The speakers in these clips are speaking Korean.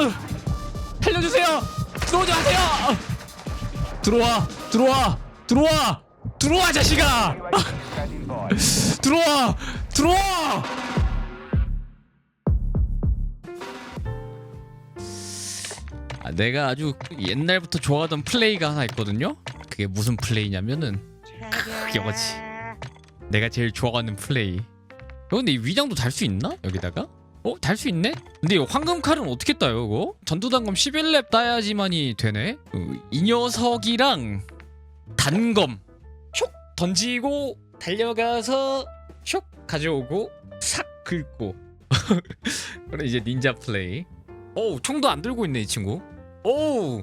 으, 살려주세요. 들어오지 마세요. 어. 들어와, 들어와, 들어와, 들어와 자식아. 들어와, 들어와. 아, 내가 아주 옛날부터 좋아하던 플레이가 하나 있거든요. 그게 무슨 플레이냐면은 이거지. 내가 제일 좋아하는 플레이. 어, 근데 이 위장도 달 수 있나? 여기다가? 어? 달 수 있네? 근데 이 황금 칼은 어떻게 따요 이거? 전투단검 11렙 따야지만이 되네? 어, 이 녀석이랑 단검. 슉 던지고 달려가서 슉 가져오고 싹 긁고. 그래 이제 닌자 플레이. 어우 총도 안 들고 있네 이 친구. 오우!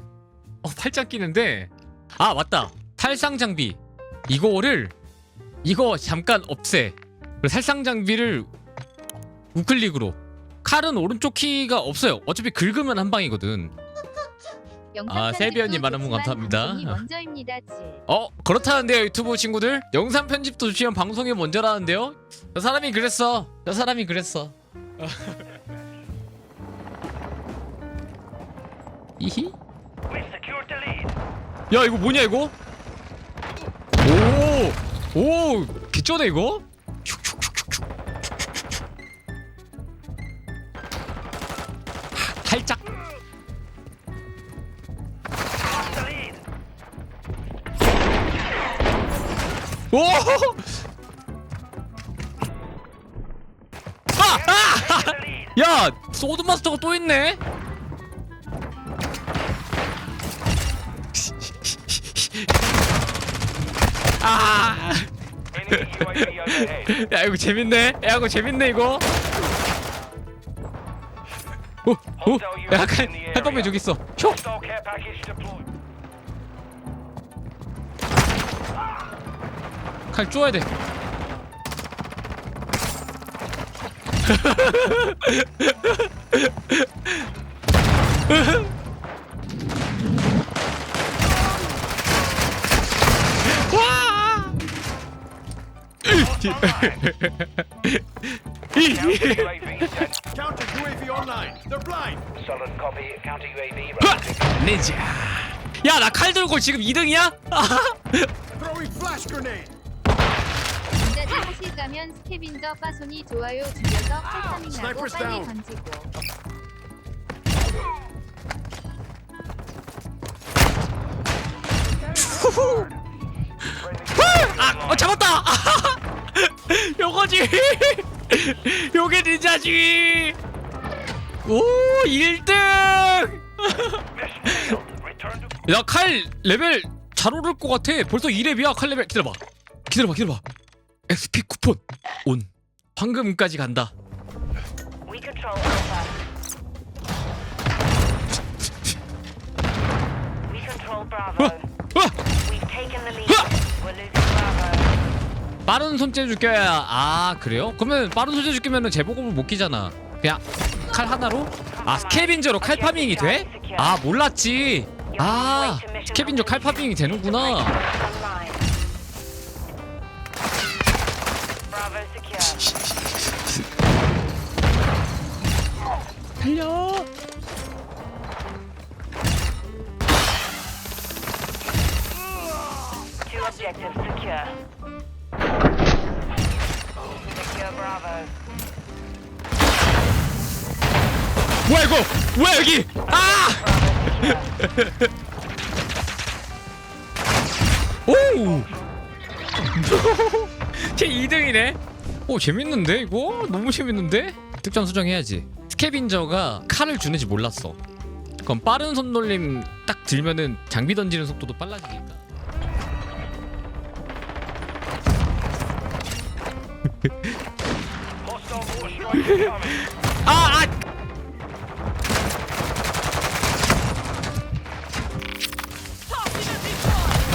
어, 팔짱 끼는데. 아 맞다. 탈상 장비. 이거를 이거 잠깐 없애. 살상 장비를 우클릭으로 칼은 오른쪽 키가 없어요. 어차피 긁으면 한 방이거든. 아, 세비언님 분 감사합니다. 먼저입니다. 지. 어 그렇다는데요 유튜브 친구들? 영상 편집도 주시면 방송이 먼저라는데요? 저 사람이 그랬어. 저 사람이 그랬어. 이히? 야 이거 뭐냐 이거? 오오! 개쩌네 이거 오! 아! 아! 야! 소드마스터가 또 있네? 아! 야 이거 재밌네. 야 이거 재밌네 이거. 오, 오, 야 칼, 칼법에 저기 있어. 쇼. 칼 쪼야 돼. 와! Counter UAV online. They're blind. Solid copy. Counter UAV. 하! 닌자. 야, 나 칼 들고 지금 2등이야? Throwing flash grenade. 진짜 사실 가면 스캐빈저 빠손이 좋아요 줄여서 팔타밍하고 Sniper's 빨리 down. 던지고. 아, 어, 잡았다. 요거지. 요게 닌자지. 오, 1등. 야, 칼 레벨 잘 오를 것 같아. 벌써 2렙이야, 칼 레벨. 기다려 봐. 기다려 봐, 기다려 봐. XP 쿠폰 온. 황금까지 간다. We control Alpha. We control Bravo. 으아! We've taken the lead. We're losing Bravo. 빠른 손재주 껴야 아 그래요? 그러면 빠른 손재주 끼면은 제보급을 못 끼잖아 그냥 칼 하나로? 아 스캐빈저로 칼 파밍이 돼? 아 몰랐지 아 스캐빈저 칼 파밍이 되는구나 달려 Two objectives secure. Secure Bravo. 뭐야 이거 뭐야 여기 아! 오! 쟤 2등이네 오 재밌는데 이거? 너무 재밌는데? 특전 수정해야지 스캐빈저가 칼을 주는지 몰랐어 그럼 빠른 손놀림 딱 들면은 장비 던지는 속도도 빨라지니까 아! 아!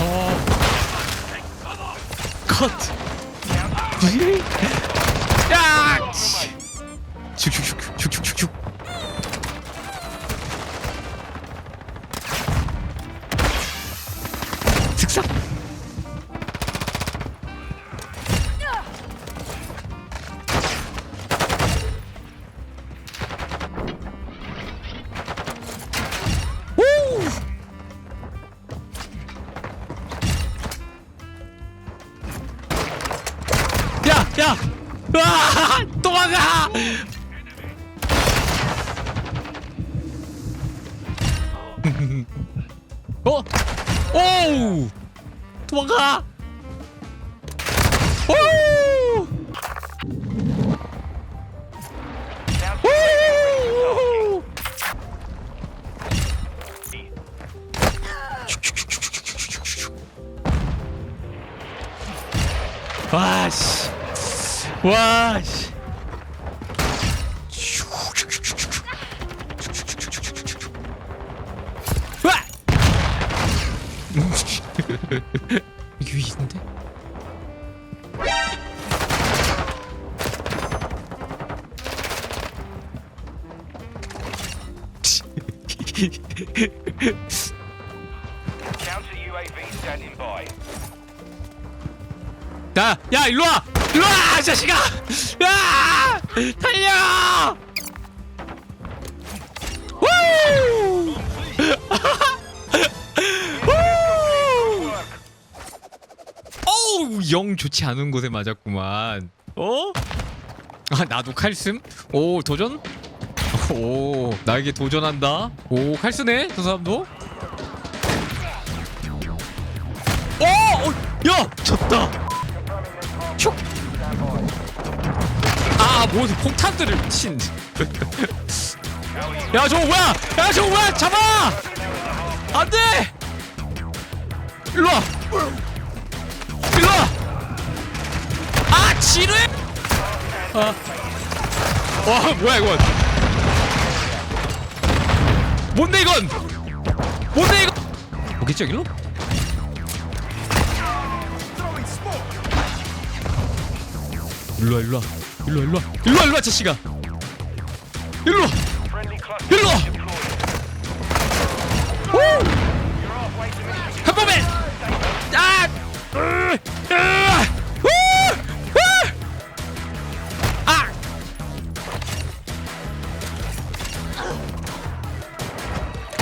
어. 컷. 야! 씨. 슉슉슉. 아 도망가! 어? 오우! 도망가 와 씨 와! 여기 위에 있는데? Counter UAV standing by. 야, 야, 일로 와! 이 자식아! 야! 달려! 우! 우! 어우, 영 좋지 않은 곳에 맞았구만. 어? 아, 나도 칼씀? 오, 도전? 오, 나에게 도전한다. 오, 칼쓰네, 저 사람도. 오! 어, 야! 졌다! 슉! 아, 뭐지 폭탄들을 친. 야, 저거 뭐야? 야, 저거 뭐야? 잡아! 안 돼! 일로 와! 일로 와! 아, 지루해! 아. 와, 뭐야, 이건? 뭔데, 이건? 뭔데, 이거? 오겠죠, 일로? 일로 와, 일로 와. 일로 와, 일로 와. 일로 와, 일로 와, 자식아. 일로 와. Friendly cluster 일로 와. deployed. 오! 한 번에 아! 으! 으! 아!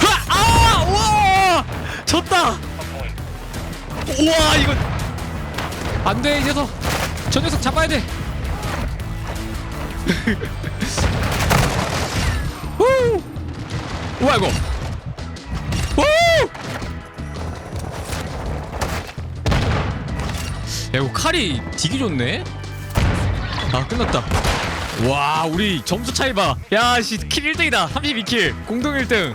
으아! 아! 우와! 졌다! 우와 이거 안돼 이제서 저 녀석 잡아야 돼 후! 우와 이거 후! 야 이거 칼이 되게 좋네? 아 끝났다. 와 우리 점수 차이 봐 야씨 킬 1등이다. 32킬. 공동 1등.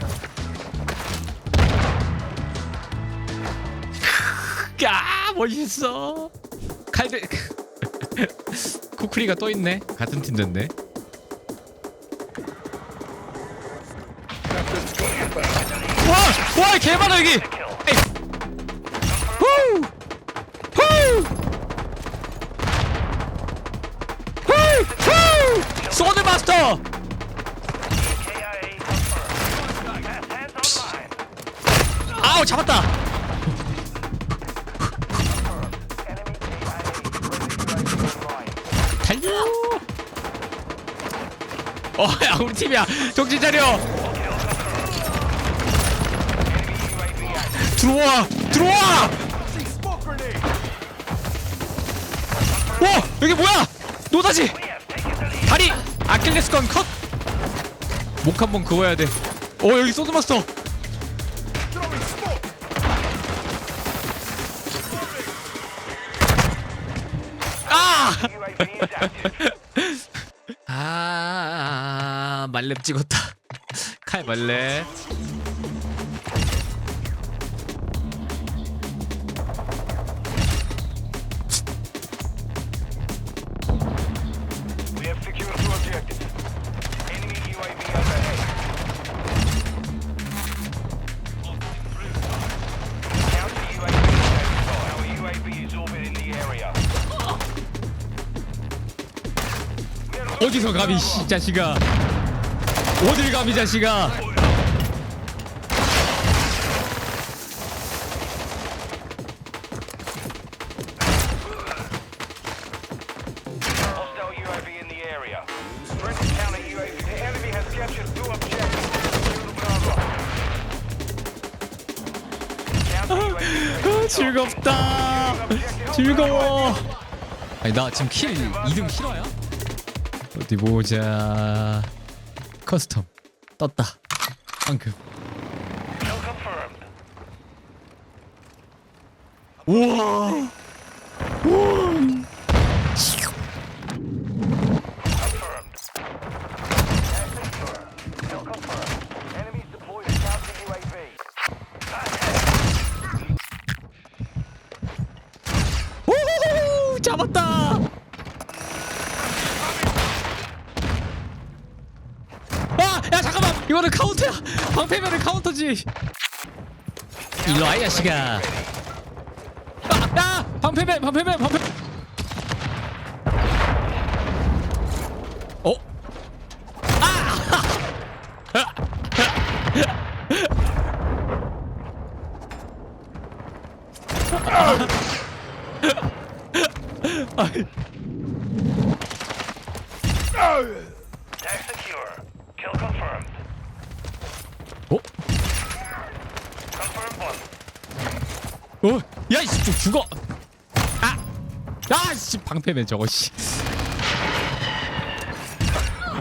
야 멋있어. 칼들 쿠쿠리가 또 있네 같은 팀 됐네 와 와 개 많아 여기 에이. 후! 후! 후! 후! 소드 마스터! 아우 잡았다. 어, 야 우리 팀이야. 정신 차려. 들어와, 들어와. 와, 여기 뭐야? 노다지. 다리. 아킬레스건 컷. 목 한 번 그어야 돼. 어 여기 소드마스터. 아! 말렙 찍었다. 칼 are 어디서 감히 씨 자식아. 어딜 감히 자식아. 아, 즐겁다. 즐거워. 아니 나 지금 킬 2등 실화야? 어디 보자 커스텀 떴다 방금. 우와 Confirmed. Secure. Kill confirmed. Enemies deployed a counter UAV. 우후 잡았다 아야 잠깐만 이거는 카운터야 방패면은 카운터지. 일로 와 이 자식아 아, 야 방패맨 방패맨 방패 어? Tag secure. Kill confirmed. 어? Confirmed one. 어? 야, 이씨, 좀 죽어. 아, 아, 씨, 방패맨 저거 씨.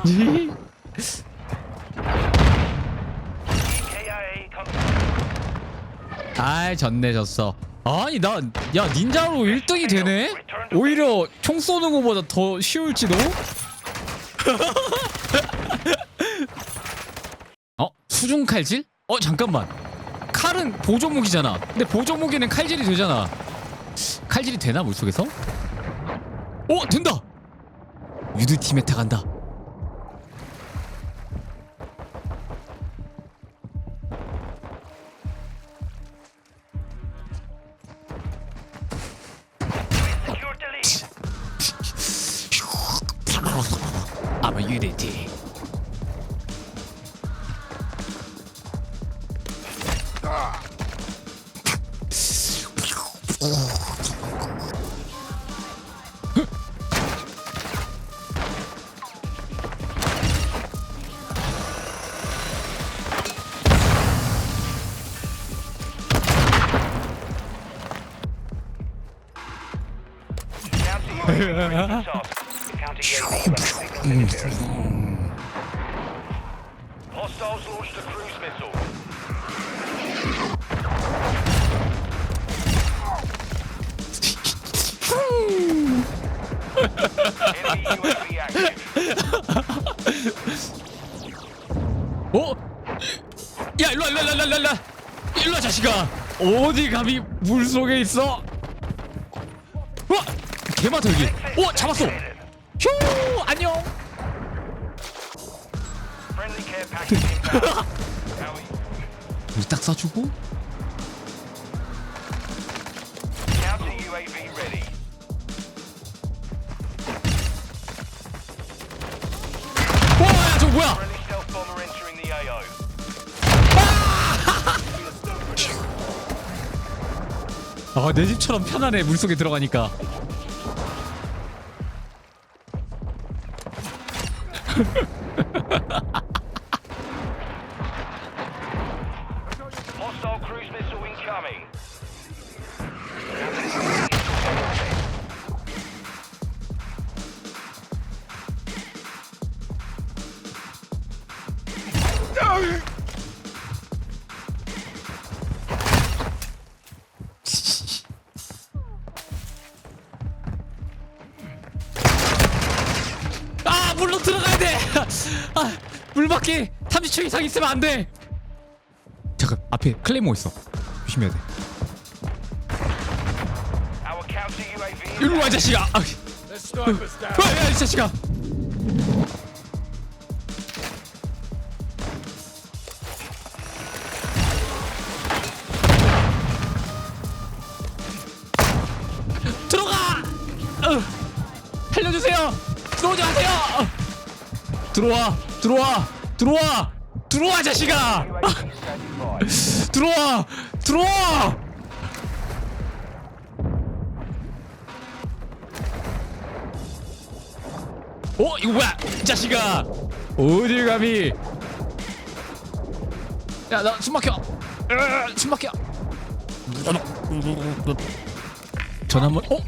아이, 졌네, 졌어. 아니, 나, 야, 닌자로 1등이 되네? 오히려 총 쏘는 거보다 더 쉬울지도? 어? 수중 칼질? 어, 잠깐만. 칼은 보조무기잖아. 근데 보조무기는 칼질이 되잖아. 칼질이 되나, 물속에서? 어, 된다! 유드 팀에 타간다. Ugh. 어디 감히 물 속에 있어 와 개마터 여기 오 잡았어 휴 안녕. 여기 딱 쏴주고 아 내 집처럼 편하네 물속에 들어가니까 밖에 30초 이상 있으면 안 돼. 잠깐 앞에 클레이모 있어. 조심해야 돼. 일로 와 자식아. 아. 야, 야, 이 자식아. 들어가! 어, 살려주세요. 들어오지 마세요. 어. 들어와 들어와 들어와! 들어와 자식아. 들어와! 들어와! 어 이거 뭐야? 이 자식아! 어딜 감히? 야 나 숨막혀. 으, 숨막혀. 전화 한번 어?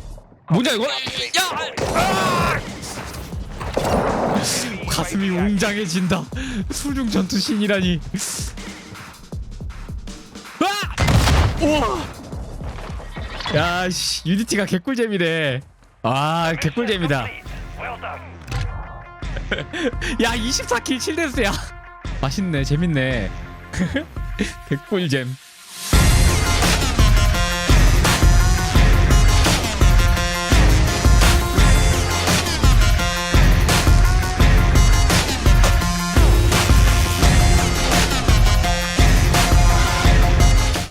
뭐냐 이거? 야! 아! 가슴이 웅장해진다. 수중 전투 신이라니. 아! 우와! 야, 씨, 유니티가 개꿀잼이네. 아, 개꿀잼이다. 야, 24킬 7데스야. 맛있네, 재밌네. 개꿀잼.